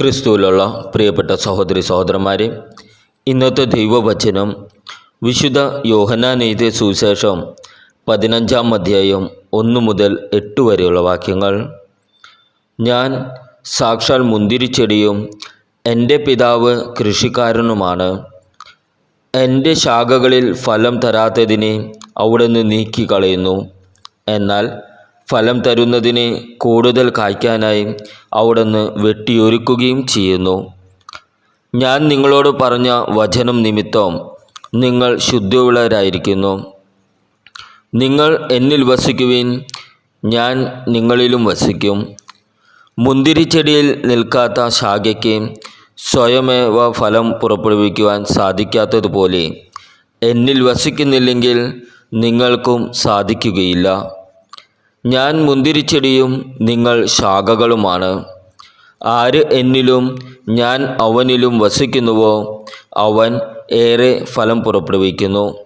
ക്രിസ്തുവിലുള്ള പ്രിയപ്പെട്ട സഹോദരി സഹോദരന്മാരെ ഇന്നത്തെ ദൈവവചനം വിശുദ്ധ യോഹനാനീതി സുവിശേഷം പതിനഞ്ചാം അധ്യായം ഒന്ന് മുതൽ എട്ട് വരെയുള്ള വാക്യങ്ങൾ. ഞാൻ സാക്ഷാൽ മുന്തിരിച്ചെടിയും എന്റെ പിതാവ് കൃഷിക്കാരനുമാണ്. എന്റെ ശാഖകളിൽ ഫലം തരാത്തതിനെ അവിടുന്ന് നീക്കിക്കളയുന്നു. എന്നാൽ ഫലം തരുന്നതിന് കൂടുതൽ കായ്ക്കാനായി അവിടുന്ന് വെട്ടിയൊരുക്കുകയും ചെയ്യുന്നു. ഞാൻ നിങ്ങളോട് പറഞ്ഞ വചനം നിമിത്തം നിങ്ങൾ ശുദ്ധിയുള്ളവരായിരിക്കുന്നു. നിങ്ങൾ എന്നിൽ വസിക്കുവിൻ ഞാൻ നിങ്ങളിലും വസിക്കും. മുന്തിരിച്ചെടിയിൽ നിൽക്കാത്ത ശാഖയ്ക്ക് സ്വയമേവ ഫലം പുറപ്പെടുവിക്കുവാൻ സാധിക്കാത്തതുപോലെ എന്നിൽ വസിക്കുന്നില്ലെങ്കിൽ നിങ്ങൾക്കും സാധിക്കുകയില്ല. ഞാൻ മുന്തിരിച്ചെടിയും നിങ്ങൾ ശാഖകളുമാണ്. ആര് എന്നിലും ഞാൻ അവനിലും വസിക്കുന്നുവോ അവൻ ഏറെ ഫലം പുറപ്പെടുവിക്കുന്നു.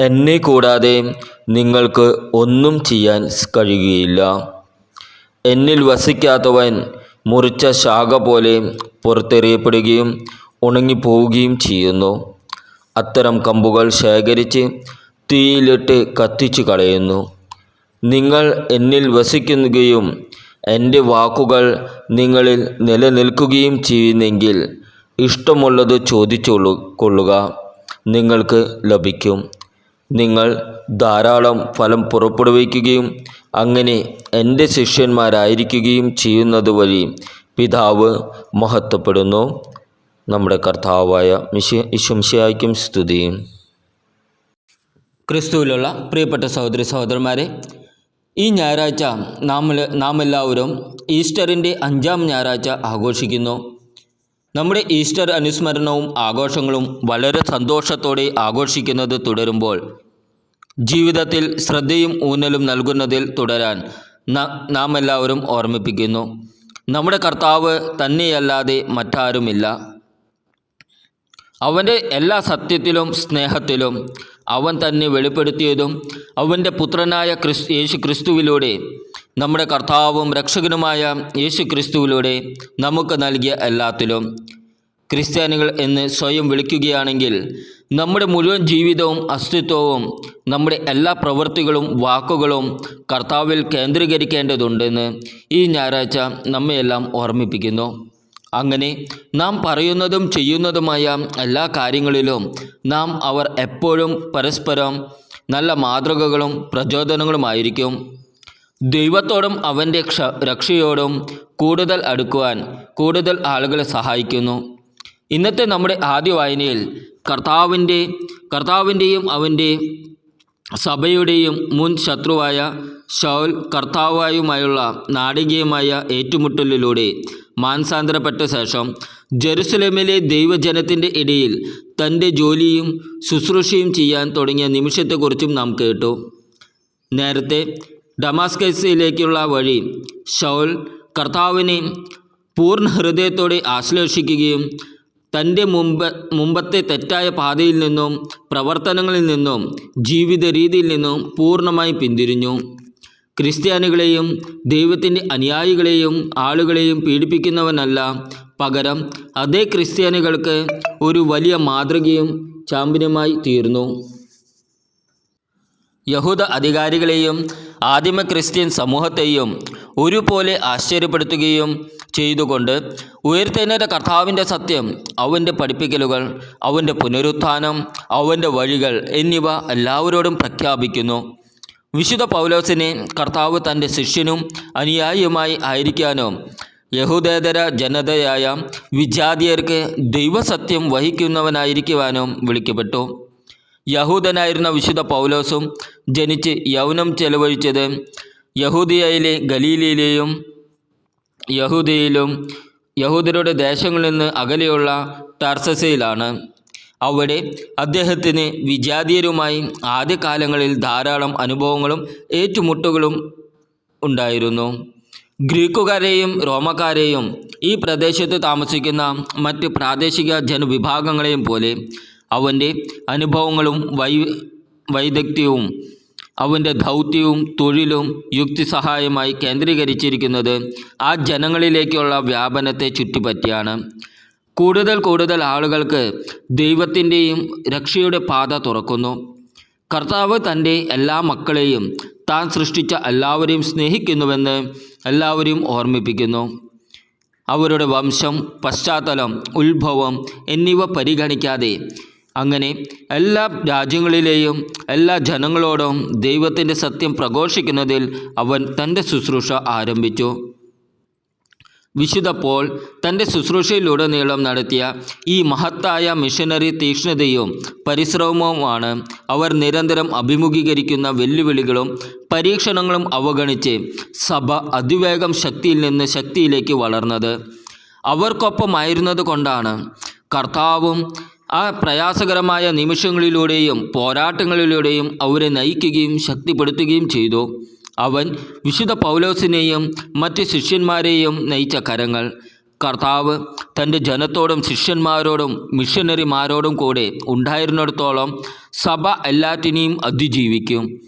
എന്നെ കൂടാതെ നിങ്ങൾക്ക് ഒന്നും ചെയ്യാൻ കഴിയുകയില്ല. എന്നിൽ വസിക്കാത്തവൻ മുറിച്ച ശാഖ പോലെ പുറത്തെറിയപ്പെടുകയും ഉണങ്ങിപ്പോവുകയും ചെയ്യുന്നു. അത്തരം കമ്പുകൾ ശേഖരിച്ച് തീയിലിട്ട് കത്തിച്ചു കളയുന്നു നിങ്ങൾ എന്നിൽ വസിക്കുകയും എന്റെ വാക്കുകൾ നിങ്ങളിൽ നിലനിൽക്കുകയും ചെയ്യുന്നെങ്കിൽ ഇഷ്ടമുള്ളത് ചോദിച്ചോളു കൊള്ളുക. നിങ്ങൾക്ക് ലഭിക്കും. നിങ്ങൾ ധാരാളം ഫലം പുറപ്പെടുവിക്കുകയും അങ്ങനെ എന്റെ ശിഷ്യന്മാരായിരിക്കുകയും ചെയ്യുന്നത് വഴി പിതാവ് മഹത്വപ്പെടുന്നു. നമ്മുടെ കർത്താവായ മിശി ഇശംശയായ്ക്കും സ്തുതിയും ക്രിസ്തുവിലുള്ള പ്രിയപ്പെട്ട സഹോദരി സഹോദരന്മാരെ ഈ ഞായറാഴ്ച നാം നാം എല്ലാവരും ഈസ്റ്ററിന്റെ അഞ്ചാം ഞായറാഴ്ച ആഘോഷിക്കുന്നു. നമ്മുടെ ഈസ്റ്റർ അനുസ്മരണവും ആഘോഷങ്ങളും വളരെ സന്തോഷത്തോടെ ആഘോഷിക്കുന്നത് തുടരുമ്പോൾ ജീവിതത്തിൽ ശ്രദ്ധയും ഊന്നലും നൽകുന്നതിൽ തുടരാൻ ന- എല്ലാവരും ഓർമ്മിപ്പിക്കുന്നു. നമ്മുടെ കർത്താവ് തന്നെയല്ലാതെ മറ്റാരുമില്ല. അവന്റെ എല്ലാ സത്യത്തിലും സ്നേഹത്തിലും അവൻ തന്നെ വെളിപ്പെടുത്തിയതും അവന്റെ പുത്രനായ ക്രിസ് യേശു ക്രിസ്തുവിലൂടെ നമ്മുടെ കർത്താവും രക്ഷകനുമായ യേശു ക്രിസ്തുവിലൂടെ നമുക്ക് നൽകിയ എല്ലാത്തിലും. ക്രിസ്ത്യാനികൾ എന്ന് സ്വയം വിളിക്കുകയാണെങ്കിൽ നമ്മുടെ മുഴുവൻ ജീവിതവും അസ്തിത്വവും നമ്മുടെ എല്ലാ പ്രവൃത്തികളും വാക്കുകളും കർത്താവിൽ കേന്ദ്രീകരിക്കേണ്ടതുണ്ടെന്ന് ഈ ഞായറാഴ്ച നമ്മയെല്ലാം ഓർമ്മിപ്പിക്കുന്നു. അങ്ങനെ നാം പറയുന്നതും ചെയ്യുന്നതുമായ എല്ലാ കാര്യങ്ങളിലും നാം അവർ എപ്പോഴും പരസ്പരം നല്ല മാതൃകകളും പ്രചോദനങ്ങളുമായിരിക്കും ദൈവത്തോടും അവന്റെ ക്ഷ രക്ഷയോടും കൂടുതൽ അടുക്കുവാൻ കൂടുതൽ ആളുകളെ സഹായിക്കുന്നു. ഇന്നത്തെ നമ്മുടെ ആദ്യ വായനയിൽ കർത്താവിന്റെ കർത്താവിന്റെയും അവന്റെ സഭയുടെയും മുൻ ശത്രുവായ ഷൗൽ കർത്താവായുമായുള്ള നാടകീയമായ ഏറ്റുമുട്ടലിലൂടെ മാനസാന്തരപ്പെട്ട ശേഷം ജെറുസലേമിലെ ദൈവജനത്തിന്റെ ഇടയിൽ തന്റെ ജോലിയും ശുശ്രൂഷയും ചെയ്യാൻ തുടങ്ങിയ നിമിഷത്തെക്കുറിച്ചും നാം കേട്ടു. നേരത്തെ ഡമാസ്കസിലേക്കുള്ള വഴി ഷൗൽ കർത്താവിനെ പൂർണ ഹൃദയത്തോടെ ആശ്ലേഷിക്കുകയും തന്റെ മുമ്പ് മുമ്പത്തെ തെറ്റായ പാതയിൽ നിന്നും പ്രവർത്തനങ്ങളിൽ നിന്നും ജീവിത രീതിയിൽ നിന്നും പൂർണമായി പിന്തിരിഞ്ഞു. ക്രിസ്ത്യാനികളെയും ദൈവത്തിന്റെ അനുയായികളെയും ആളുകളെയും പീഡിപ്പിക്കുന്നവനല്ല. പകരം അതേ ക്രിസ്ത്യാനികൾക്ക് ഒരു വലിയ മാതൃകയും ചാമ്പ്യനുമായി തീർന്നു. യഹൂദ അധികാരികളെയും ആദിമ ക്രിസ്ത്യൻ സമൂഹത്തെയും ഒരുപോലെ ആശ്ചര്യപ്പെടുത്തുകയും ചെയ്തുകൊണ്ട് ഉയർത്തെഴുന്നേറ്റ കർത്താവിന്റെ സത്യം അവന്റെ പഠിപ്പിക്കലുകൾ അവന്റെ പുനരുത്ഥാനം അവന്റെ വഴികൾ എന്നിവ എല്ലാവരോടും പ്രഖ്യാപിക്കുന്നു. വിശുദ്ധ പൗലോസിനെ കർത്താവ് തന്റെ ശിഷ്യനും അനുയായിയുമായി ആയിരിക്കാനോ യഹൂദേതര ജനതയായ വിജാതിയർക്ക് ദൈവസത്യം വഹിക്കുന്നവനായിരിക്കുവാനും വിളിക്കപ്പെട്ടു. യഹൂദനായിരുന്ന വിശുദ്ധ പൗലോസും ജനിച്ച് യൗനം ചെലവഴിച്ചത് യഹൂദിയയിലെ ഗലീലയിലെയും യഹൂദിയിലും യഹൂദരുടെ ദേശങ്ങളിൽ നിന്ന് അകലെയുള്ള ടർസസയിലാണ് അവിടെ അദ്ദേഹത്തിന് വിജാതീയരുമായി ആദ്യകാലങ്ങളിൽ ധാരാളം അനുഭവങ്ങളും ഏറ്റുമുട്ടുകളും ഉണ്ടായിരുന്നു. ഗ്രീക്കുകാരെയും റോമക്കാരെയും ഈ പ്രദേശത്ത് താമസിക്കുന്ന മറ്റ് പ്രാദേശിക ജനവിഭാഗങ്ങളെയും പോലെ അവന്റെ അനുഭവങ്ങളും വൈ വൈദഗ്ധ്യവും അവന്റെ ദൗത്യവും തൊഴിലും യുക്തിസഹായമായി കേന്ദ്രീകരിച്ചിരിക്കുന്നത് ആ ജനങ്ങളിലേക്കുള്ള വ്യാപനത്തെ ചുറ്റിപ്പറ്റിയാണ്. കൂടുതൽ കൂടുതൽ ആളുകൾക്ക് ദൈവത്തിന്റെയും രക്ഷയുടെ പാത തുറക്കുന്നു. കർത്താവ് തന്റെ എല്ലാ മക്കളെയും താൻ സൃഷ്ടിച്ച എല്ലാവരെയും സ്നേഹിക്കുന്നുവെന്ന് എല്ലാവരെയും ഓർമ്മിപ്പിക്കുന്നു. അവരുടെ വംശം പശ്ചാത്തലം ഉത്ഭവം എന്നിവ പരിഗണിക്കാതെ അങ്ങനെ എല്ലാ രാജ്യങ്ങളിലെയും എല്ലാ ജനങ്ങളോടും ദൈവത്തിന്റെ സത്യം പ്രഘോഷിക്കുന്നതിൽ അവൻ തന്റെ ശുശ്രൂഷ ആരംഭിച്ചു. വിശുദ്ധ പോൾ തന്റെ ശുശ്രൂഷയിലുടനീളം നടത്തിയ ഈ മഹത്തായ മിഷനറി തീക്ഷ്ണതയും പരിശ്രമവുമാണ് അവർ നിരന്തരം അഭിമുഖീകരിക്കുന്ന വെല്ലുവിളികളും പരീക്ഷണങ്ങളും അവഗണിച്ച് സഭ അതിവേഗം ശക്തിയിൽ നിന്ന് ശക്തിയിലേക്ക് വളർന്നത്. അവർക്കൊപ്പമായിരുന്നത് കൊണ്ടാണ് കർത്താവും ആ പ്രയാസകരമായ നിമിഷങ്ങളിലൂടെയും പോരാട്ടങ്ങളിലൂടെയും അവരെ നയിക്കുകയും ശക്തിപ്പെടുത്തുകയും ചെയ്തു. അവൻ വിശുദ്ധ പൗലോസിനെയും മറ്റ് ശിഷ്യന്മാരെയും നയിച്ച കരങ്ങൾ. കർത്താവ് തന്റെ ജനത്തോടും ശിഷ്യന്മാരോടും മിഷനറിമാരോടും കൂടെ ഉണ്ടായിരുന്നിടത്തോളം സഭ എല്ലാറ്റിനെയും അതിജീവിക്കും.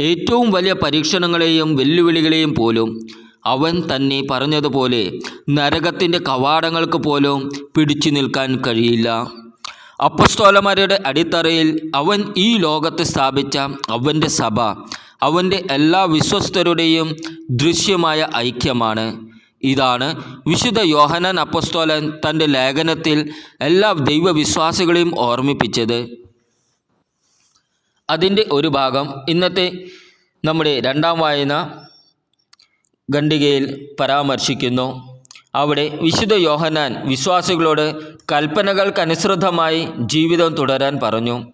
ഏറ്റവും വലിയ പരീക്ഷണങ്ങളെയും വെല്ലുവിളികളെയും പോലും അവൻ തന്നെ പറഞ്ഞതുപോലെ നരകത്തിന്റെ കവാടങ്ങൾക്ക് പോലും പിടിച്ചു നിൽക്കാൻ കഴിയില്ല. അപ്പസ്തോലന്മാരുടെ അടിത്തറയിൽ അവൻ ഈ ലോകത്ത് സ്ഥാപിച്ച അവന്റെ സഭ അവന്റെ എല്ലാ വിശ്വസ്തരുടെയും ദൃശ്യമായ ഐക്യമാണ്. ഇതാണ് വിശുദ്ധ യോഹനാൻ അപ്പസ്തോലൻ തന്റെ ലേഖനത്തിൽ എല്ലാ ദൈവവിശ്വാസികളെയും ഓർമ്മിപ്പിച്ചത്. അതിന്റെ ഒരു ഭാഗം ഇന്നത്തെ നമ്മുടെ രണ്ടാം വായന ഖണ്ഡികയിൽ പരാമർശിക്കുന്നു. അവിടെ വിശുദ്ധ യോഹനാൻ വിശ്വാസികളോട് കൽപ്പനകൾക്കനുസൃതമായി ജീവിതം തുടരാൻ പറഞ്ഞു.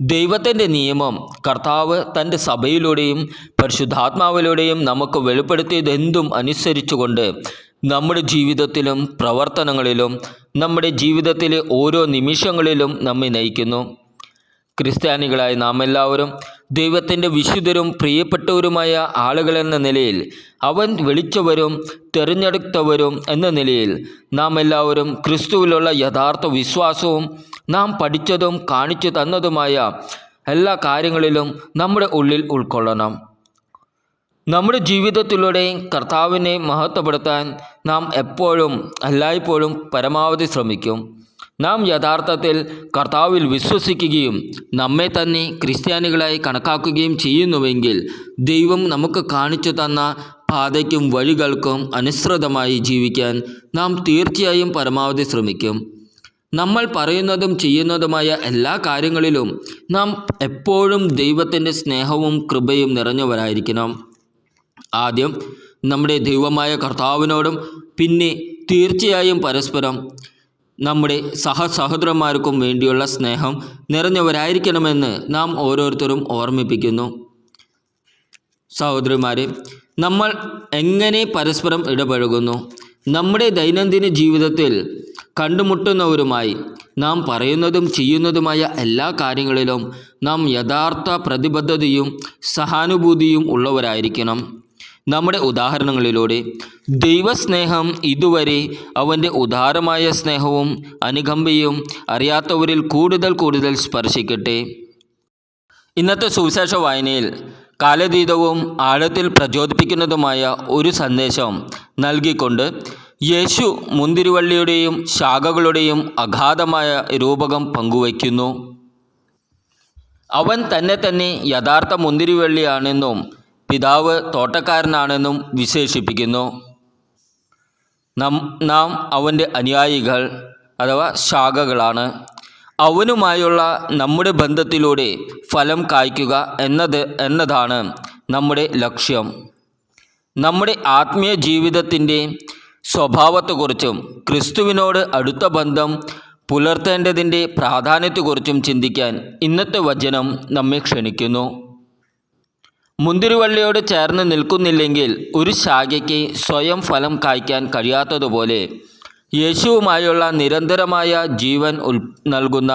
ദൈവത്തിന്റെ നിയമം കർത്താവ് തന്റെ സഭയിലൂടെയും പരിശുദ്ധാത്മാവിലൂടെയും നമുക്ക് വെളിപ്പെടുത്തിയതെന്തും അനുസരിച്ചുകൊണ്ട് നമ്മുടെ ജീവിതത്തിലും പ്രവർത്തനങ്ങളിലും നമ്മുടെ ജീവിതത്തിലെ ഓരോ നിമിഷങ്ങളിലും നമ്മെ നയിക്കുന്നു. ക്രിസ്ത്യാനികളായ നാം എല്ലാവരും ദൈവത്തിന്റെ വിശുദ്ധരും പ്രിയപ്പെട്ടവരുമായ ആളുകളെന്ന നിലയിൽ അവൻ വിളിച്ചവരും തിരഞ്ഞെടുത്തവരും എന്ന നിലയിൽ നാം എല്ലാവരും ക്രിസ്തുവിലുള്ള യഥാർത്ഥ വിശ്വാസവും നാം പഠിച്ചതും കാണിച്ചു തന്നതുമായ എല്ലാ കാര്യങ്ങളിലും നമ്മുടെ ഉള്ളിൽ ഉൾക്കൊള്ളണം. നമ്മുടെ ജീവിതത്തിലൂടെ കർത്താവിനെ മഹത്വപ്പെടുത്താൻ നാം എപ്പോഴും എല്ലായ്പ്പോഴും പരമാവധി ശ്രമിക്കും. നാം യഥാർത്ഥത്തിൽ കർത്താവിൽ വിശ്വസിക്കുകയും നമ്മെ തന്നെ ക്രിസ്ത്യാനികളായി കണക്കാക്കുകയും ചെയ്യുന്നുവെങ്കിൽ ദൈവം നമുക്ക് കാണിച്ചു തന്ന പാതയ്ക്കും വഴികൾക്കും അനുസൃതമായി ജീവിക്കാൻ നാം തീർച്ചയായും പരമാവധി ശ്രമിക്കും. നമ്മൾ പറയുന്നതും ചെയ്യുന്നതുമായ എല്ലാ കാര്യങ്ങളിലും നാം എപ്പോഴും ദൈവത്തിന്റെ സ്നേഹവും കൃപയും നിറഞ്ഞവരായിരിക്കണം. ആദ്യം നമ്മുടെ ദൈവമായ കർത്താവിനോടും പിന്നെ തീർച്ചയായും പരസ്പരം നമ്മുടെ സഹസഹോദരന്മാർക്കും വേണ്ടിയുള്ള സ്നേഹം നിറഞ്ഞവരായിരിക്കണമെന്ന് നാം ഓരോരുത്തരും ഓർമ്മിപ്പിക്കുന്നു. സഹോദരിമാരെ നമ്മൾ എങ്ങനെ പരസ്പരം ഇടപഴകുന്നു? നമ്മുടെ ദൈനംദിന ജീവിതത്തിൽ കണ്ടുമുട്ടുന്നവരുമായി നാം പറയുന്നതും ചെയ്യുന്നതുമായ എല്ലാ കാര്യങ്ങളിലും നാം യഥാർത്ഥ പ്രതിബദ്ധതയും സഹാനുഭൂതിയും ഉള്ളവരായിരിക്കണം. നമ്മുടെ ഉദാഹരണങ്ങളിലൂടെ. ദൈവസ്നേഹം ഇതുവരെ അവന്റെ ഉദാരമായ സ്നേഹവും അനുകമ്പയും അറിയാത്തവരിൽ കൂടുതൽ കൂടുതൽ സ്പർശിക്കട്ടെ. ഇന്നത്തെ സുവിശേഷ വായനയിൽ കാലതീതവും ആഴത്തിൽ പ്രചോദിപ്പിക്കുന്നതുമായ ഒരു സന്ദേശം നൽകിക്കൊണ്ട് യേശു മുന്തിരിവള്ളിയുടെയും ശാഖകളുടെയും അഗാധമായ രൂപകം പങ്കുവയ്ക്കുന്നു. അവൻ തന്നെ തന്നെ യഥാർത്ഥ മുന്തിരിവള്ളിയാണെന്നും പിതാവ് തോട്ടക്കാരനാണെന്നും വിശേഷിപ്പിക്കുന്നു. നം നാം അവന്റെ അനുയായികൾ അഥവാ ശാഖകളാണ്. അവനുമായുള്ള നമ്മുടെ ബന്ധത്തിലൂടെ ഫലം കായ്ക്കുക എന്നത് എന്നതാണ് നമ്മുടെ ലക്ഷ്യം. നമ്മുടെ ആത്മീയ ജീവിതത്തിന്റെ സ്വഭാവത്തെക്കുറിച്ചും ക്രിസ്തുവിനോട് അടുത്ത ബന്ധം പുലർത്തേണ്ടതിന്റെ പ്രാധാന്യത്തെക്കുറിച്ചും ചിന്തിക്കാൻ ഇന്നത്തെ വചനം നമ്മെ ക്ഷണിക്കുന്നു. മുന്തിരിവള്ളിയോട് ചേർന്ന് നിൽക്കുന്നില്ലെങ്കിൽ ഒരു ശാഖയ്ക്ക് സ്വയം ഫലം കായ്ക്കാൻ കഴിയാത്തതുപോലെ യേശുവുമായുള്ള നിരന്തരമായ ജീവൻ ഉൽ നൽകുന്ന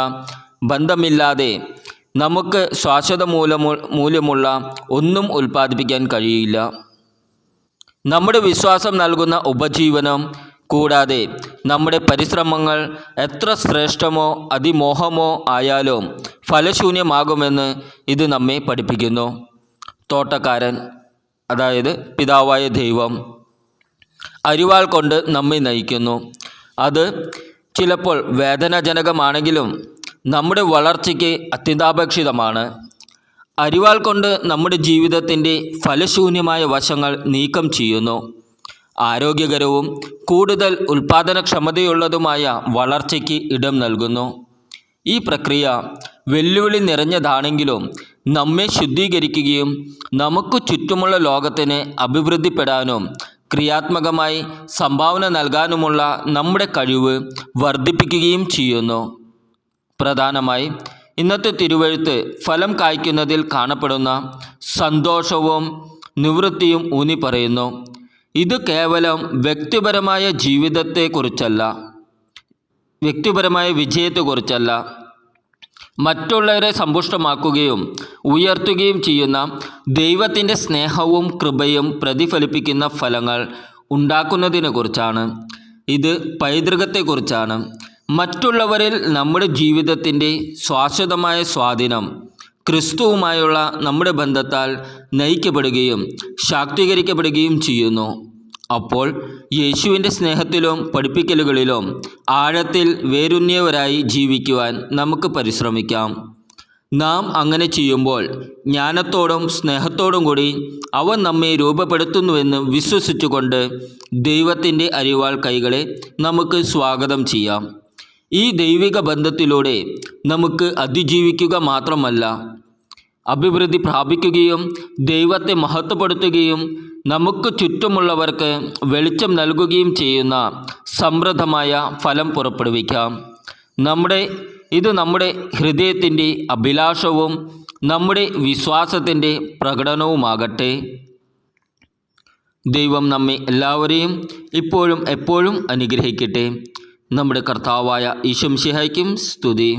ബന്ധമില്ലാതെ നമുക്ക് ശ്വാസത മൂലമു മൂല്യമുള്ള ഒന്നും ഉൽപ്പാദിപ്പിക്കാൻ കഴിയില്ല. നമ്മുടെ വിശ്വാസം നൽകുന്ന ഉപജീവനം കൂടാതെ നമ്മുടെ പരിശ്രമങ്ങൾ എത്ര ശ്രേഷ്ഠമോ അതിമോഹമോ ആയാലും ഫലശൂന്യമാകുമെന്ന് ഇത് നമ്മെ പഠിപ്പിക്കുന്നു. തോട്ടക്കാരൻ അതായത് പിതാവായ ദൈവം അരിവാൾ കൊണ്ട് നമ്മെ നയിക്കുന്നു. അത് ചിലപ്പോൾ വേദനാജനകമാണെങ്കിലും നമ്മുടെ വളർച്ചയ്ക്ക് അത്യന്താപേക്ഷിതമാണ്. അരിവാൾ കൊണ്ട് നമ്മുടെ ജീവിതത്തിന്റെ ഫലശൂന്യമായ വശങ്ങൾ നീക്കം ചെയ്യുന്നു. ആരോഗ്യകരവും കൂടുതൽ ഉൽപാദനക്ഷമതയുള്ളതുമായ വളർച്ചയ്ക്ക് ഇടം നൽകുന്നു. ഈ പ്രക്രിയ വെല്ലുവിളി നിറഞ്ഞതാണെങ്കിലും നമ്മെ ശുദ്ധീകരിക്കുകയും നമുക്ക് ചുറ്റുമുള്ള ലോകത്തിന് അഭിവൃദ്ധിപ്പെടാനും ക്രിയാത്മകമായി സംഭാവന നൽകാനുമുള്ള നമ്മുടെ കഴിവ് വർദ്ധിപ്പിക്കുകയും ചെയ്യുന്നു. പ്രധാനമായി ഇന്നത്തെ തിരുവഴുത്ത് ഫലം കായ്ക്കുന്നതിൽ കാണപ്പെടുന്ന സന്തോഷവും നിവൃത്തിയും ഊന്നി പറയുന്നു. ഇത് കേവലം വ്യക്തിപരമായ ജീവിതത്തെക്കുറിച്ചല്ല വ്യക്തിപരമായ വിജയത്തെക്കുറിച്ചല്ല. മറ്റുള്ളവരെ സമ്പുഷ്ടമാക്കുകയും ഉയർത്തുകയും ചെയ്യുന്ന ദൈവത്തിന്റെ സ്നേഹവും കൃപയും പ്രതിഫലിപ്പിക്കുന്ന ഫലങ്ങൾ ഉണ്ടാക്കുന്നതിനെക്കുറിച്ചാണ് ഇത് പൈതൃകത്തെക്കുറിച്ചാണ് മറ്റുള്ളവരിൽ നമ്മുടെ ജീവിതത്തിന്റെ ശാശ്വതമായ സ്വാധീനം ക്രിസ്തുവുമായുള്ള നമ്മുടെ ബന്ധത്താൽ നയിക്കപ്പെടുകയും ശാക്തീകരിക്കപ്പെടുകയും ചെയ്യുന്നു. അപ്പോൾ യേശുവിന്റെ സ്നേഹത്തിലും പഠിപ്പിക്കലുകളിലും ആഴത്തിൽ വേരുന്നിയവരായി ജീവിക്കുവാൻ നമുക്ക് പരിശ്രമിക്കാം. നാം അങ്ങനെ ചെയ്യുമ്പോൾ ജ്ഞാനത്തോടും സ്നേഹത്തോടും കൂടി അവൻ നമ്മെ രൂപപ്പെടുത്തുന്നുവെന്ന് വിശ്വസിച്ചുകൊണ്ട് ദൈവത്തിന്റെ അരിവാൾ കൈകളെ നമുക്ക് സ്വാഗതം ചെയ്യാം. ഈ ദൈവിക ബന്ധത്തിലൂടെ നമുക്ക് അതിജീവിക്കുക മാത്രമല്ല അഭിവൃദ്ധി പ്രാപിക്കുകയും ദൈവത്തെ മഹത്വപ്പെടുത്തുകയും നമുക്ക് ചുറ്റുമുള്ളവർക്ക് വെളിച്ചം നൽകുകയും ചെയ്യുന്ന സമൃദ്ധമായ ഫലം പുറപ്പെടുവിക്കാം. നമ്മുടെ ഇത് നമ്മുടെ ഹൃദയത്തിന്റെ അഭിലാഷവും നമ്മുടെ വിശ്വാസത്തിന്റെ പ്രകടനവുമാകട്ടെ. ദൈവം നമ്മെ എല്ലാവരെയും ഇപ്പോഴും എപ്പോഴും അനുഗ്രഹിക്കട്ടെ. നമ്മുടെ കർത്താവായ ഈശംഷിഹായ്ക്കും സ്തുതി.